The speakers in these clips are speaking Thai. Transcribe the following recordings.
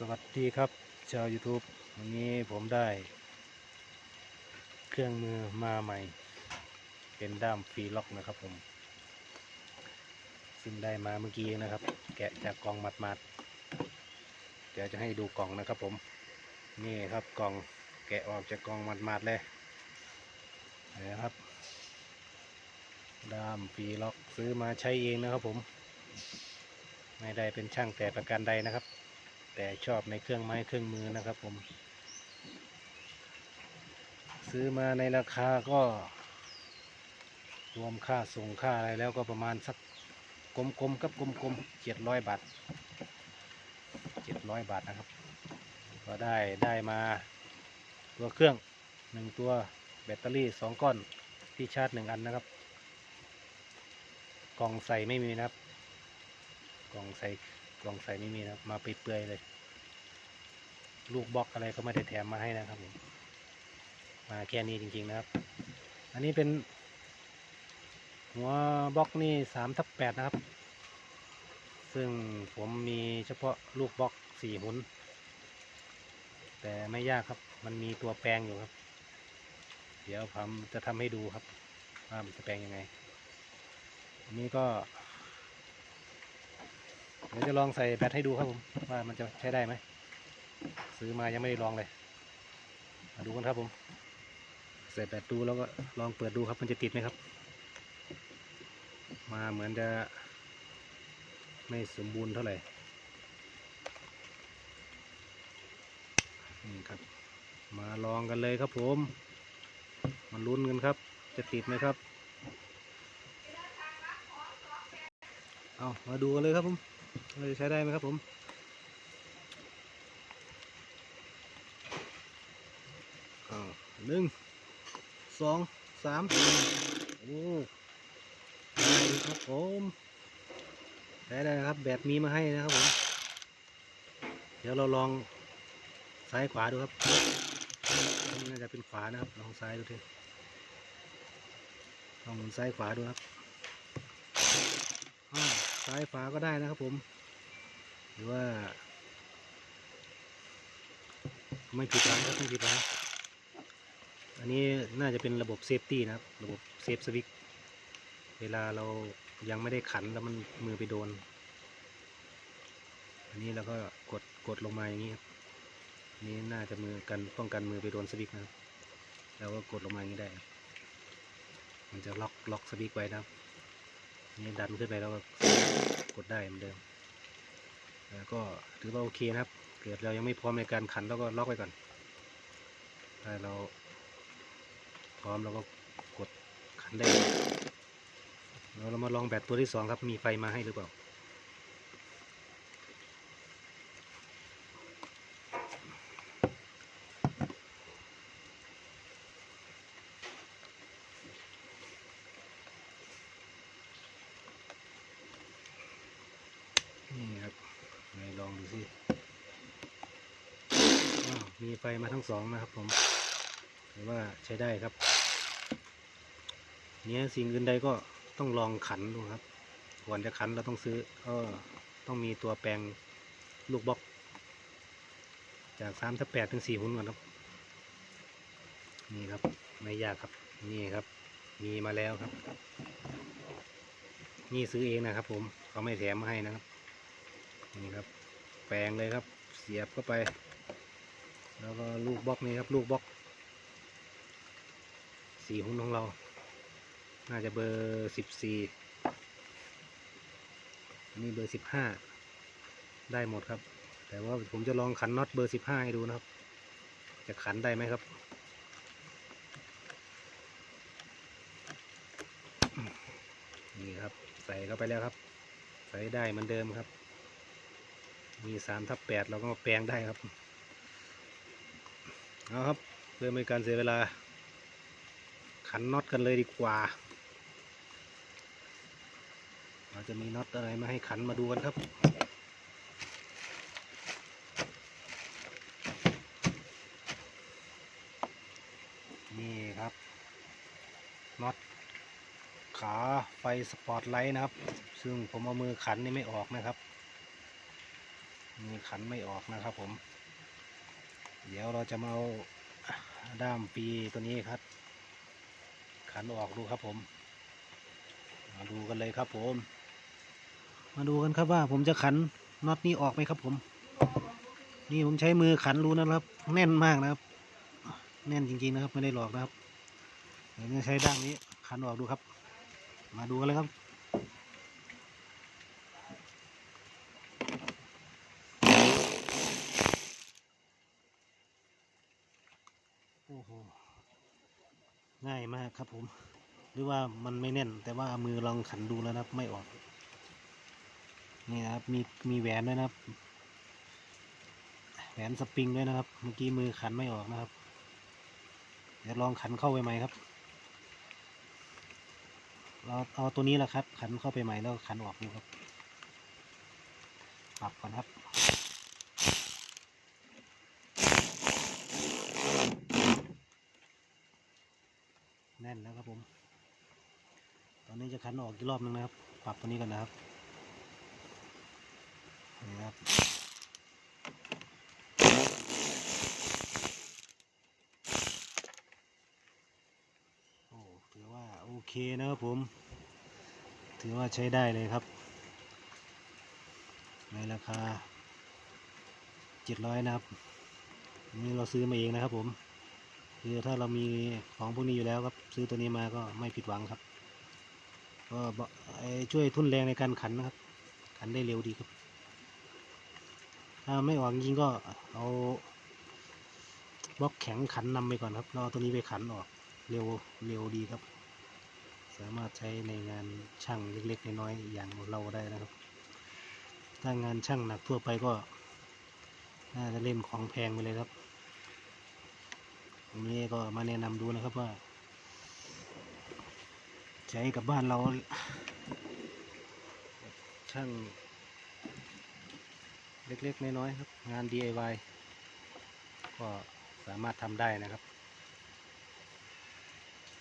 สวัสดีครับ ชาว YouTube วันนี้ผมได้ เครื่องมือมาใหม่ เป็นด้ามฟรีล็อกนะครับผม ซึ่งได้มาเมื่อกี้นะครับ แกะจากกล่องมัดๆเดี๋ยวจะให้ดูกล่องนะครับผม นี่ครับกล่องแกะออกจากกล่องมัดๆเลยนี่นะครับ ด้ามฟรีล็อกซื้อมาใช้เองนะครับผม ไม่ได้เป็นช่างแต่ประการใดนะครับ แต่ชอบในเครื่องไม้เครื่องมือนะครับผม ซื้อมาในราคาก็ รวมค่าส่งค่าอะไรแล้วก็ประมาณสักกลมๆกับกลมๆเจ็ดร้อยบาทเจ็ดร้อยบาทนะครับ ก็ได้ได้มาตัวเครื่องหนึ่งตัวแบตเตอรี่สองก้อนที่ชาร์จหนึ่งอันนะครับ กล่องใส่ไม่มีนะครับ กล่องใส่ กล่องใส่ไม่มีนะครับมาเปื่อยเลย ลูกบล็อกอะไรก็ไม่ได้แถมมาให้นะครับผมมาแค่นี้จริงๆนะครับ อันนี้เป็น หัวบล็อกนี่สามทับแปดนะครับ ซึ่งผมมีเฉพาะลูกบล็อกสี่หุนแต่ไม่ยากครับ มันมีตัวแปลงอยู่ครับ เดี๋ยวผมจะทำให้ดูครับว่ามันจะแปลงยังไงอันนี้ก็ ดี๋ยวจะลองใส่แบตให้ดูครับผมว่ามันจะใช้ได้ไหมซื้อมายังไม่ได้ลองเลยมาดูกันครับผมใส่แบตดูแล้วก็ลองเปิดดูครับมันจะติดไหมครับ มาเหมือนจะไม่สมบูรณ์เท่าไหร่นี่ครับ มาลองกันเลยครับผมมาลุ้นกันครับ จะติดไหมครับ เอามาดูกันเลยครับผม เราจะใช้ได้ไหมครับผมหนึ่งสองสามโอ้ได้ครับผมได้ได้ครับแบบมีมาให้นะครับผม เดี๋ยวเราลองซ้ายขวาดูครับน่าจะเป็นขวานะครับ ลองซ้ายดูทีลองหมุนซ้ายขวาดูครับ ซ้ายขวาก็ได้นะครับผม หรือว่า ไม่ผิดหวังครับไม่ผิดหวังอันนี้น่าจะเป็นระบบเซฟตี้นะครับ ระบบเซฟสวิตเวลาเรายังไม่ได้ขันแล้วมันมือไปโดน อันนี้เราก็กดกดลงมาอย่างนี้ครับนนี้น่าจะมือกันป้องกันมือไปโดนสวิตนะครับเราก็กดลงมาอย่างนี้ได้ มันจะล็อกล็อกสวิตไว้นะครับ นี่ดันขึ้นไปแล้วก็กดได้เหมือนเดิมแล้วก็ถือว่าโอเคนะครับ เกิดเรายังไม่พร้อมในการขันเราก็ล็อกไว้ก่อนถ้าเราพร้อมเราก็กดขันได้เลยเราเรามาลองแบตตัวที่สองครับ มีไฟมาให้หรือเปล่า นี่ครับไหนลองดูสิว้าว มีไฟมาทั้งสองนะครับผมถือว่าใช้ได้ครับ เนี้ยสิ่งอื่นใดก็ต้องลองขันดูครับ ก่อนจะขันเราต้องซื้อก็ต้องมีตัวแปลงลูกบล็อก จากสามถึงแปดถึงสี่หุ่นก่อนครับ นี่ครับไม่ยากครับ นี่ครับ มีมาแล้วครับ นี่ซื้อเองนะครับผมเขาไม่แถมมาให้นะครับ นี่ครับ แปลงเลยครับ เสียบเข้าไป แล้วก็ลูกบล็อกนี่ครับ ลูกบล็อกสี่หุ้นของเรา น่าจะเบอร์สิบสี่นี่เบอร์สิบห้าได้หมดครับ แต่ว่าผมจะลองขันน็อตเบอร์สิบห้าให้ดูนะครับ จะขันได้ไหมครับนี่ครับใส่เข้าไปแล้วครับ ใส่ได้เหมือนเดิมครับ มีสามทับแปดเราก็มาแปลงได้ครับ เอาครับเพื่อไม่ให้การเสียเวลา ขันน็อตกันเลยดีกว่า เราจะมีน็อตอะไรมาให้ขันมาดูกันครับนี่ครับน็อตขาไฟสปอตไลท์นะครับ ซึ่งผมเอามือขันนี่ไม่ออกนะครับนี่อขันไม่ออกนะครับผม เดี๋ยวเราจะมาเอาด้ามปีตัวนี้ครับ ขันออกดูครับผม มาดูกันเลยครับผม มาดูกันครับว่าผมจะขันน็อตนี้ออกไหมครับผม นี่ผมใช้มือขันรูนะครับ แน่นมากนะครับ แน่นจริงๆนะครับไม่ได้หลอกนะครับเดี๋ยวจะใช้ด้ามนี้ขันออกดูครับ มาดูกันเลยครับ โอ้โห ง่ายมากครับผม หรือว่ามันไม่แน่น แต่ว่ามือลองขันดูแล้วนะครับ ไม่ออก นี่นะครับ มีมีแหวนด้วยนะครับ แหวนสปริงด้วยนะครับ เมื่อกี้มือขันไม่ออกนะครับ เดี๋ยวลองขันเข้าไปใหม่ครับ เราเอาตัวนี้แหละครับ ขันเข้าไปใหม่แล้วขันออกดูครับ ปรับก่อนครับ น่นแล้วครับผม ตอนนี้จะขันออกอีกรอบนึงนะครับ ปรับตัวนี้กันนะครับนี่นะครับโอ้ถือว่าโอเคนะครับผม ถือว่าใช้ได้เลยครับ ในราคาเจ็ดร้อยนะครับนี่เราซื้อมาเองนะครับผม คือถ้าเรามีของพวกนี้อยู่แล้วครับซื้อตัวนี้มาก็ไม่ผิดหวังครับ ก็ช่วยทุนแรงในการขันนะครับ ขันได้เร็วดีครับ ถ้าไม่ออกจริงก็เอาบล็อกแข็งขันนำไปก่อนครับแล้วเอาตัวนี้ไปขันออกเร็วเร็วดีครับ สามารถใช้ในงานช่างเล็กๆน้อยๆอย่างเราได้นะครับ ถ้างานช่างหนักทั่วไปก็น่าจะเล่นของแพงไปเลยครับ ผมนี้ก็มาแนะนำดูนะครับว่า ใช้กับบ้านเราช่างเล็กๆ น้อยๆครับ งาน DIY ก็สามารถทำได้นะครับ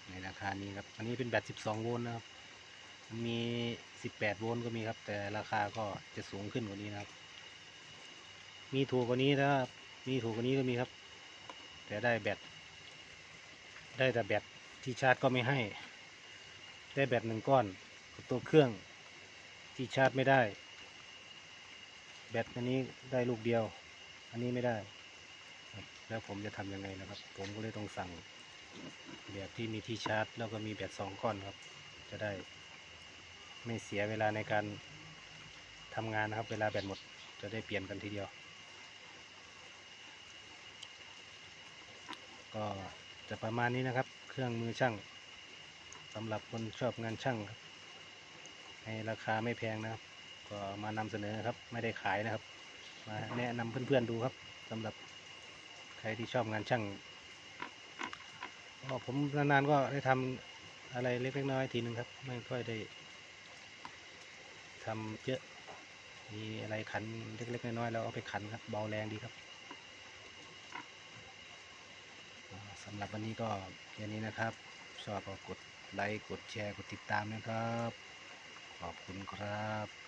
ในราคานี้ครับ อันนี้เป็นแบต 12 โวลต์นะครับ มี 18 โวลต์ก็มีครับ แต่ราคาก็จะสูงขึ้นกว่านี้นะครับ มีถูกกว่านี้ถ้ามีถูกกว่านี้ก็มีครับ แต่ได้แบต ได้แต่แบตที่ชาร์จก็ไม่ให้ ได้แบตหนึ่งก้อนตัวเครื่องที่ชาร์จไม่ได้ แบตอันนี้ได้ลูกเดียว อันนี้ไม่ได้ แล้วผมจะทำยังไงนะครับ ผมก็เลยต้องสั่งแบบที่มีที่ชาร์จ แล้วก็มีแบตสองก้อนครับ จะได้ไม่เสียเวลาในการทำงานนะครับ เวลาแบตหมดจะได้เปลี่ยนกันทีเดียว ก็ จะประมาณนี้นะครับ เครื่องมือช่างสำหรับคนชอบงานช่างครับในราคาไม่แพงนะครับ ก็มานำเสนอครับ ไม่ได้ขายนะครับ มาแนะนำเพื่อนๆดูครับสำหรับใครที่ชอบงานช่างก็ผมนานๆก็ได้ทำอะไรเล็กๆน้อยๆทีนึงครับ ไม่ค่อยได้ทำเยอะมีอะไรขันเล็กๆน้อยๆแล้วเอาไปขันครับเบาแรงดีครับอ่า สำหรับวันนี้ก็แค่นี้นะครับ ชอบก็กดไลค์ กดแชร์ กดติดตามนะครับ ขอบคุณครับ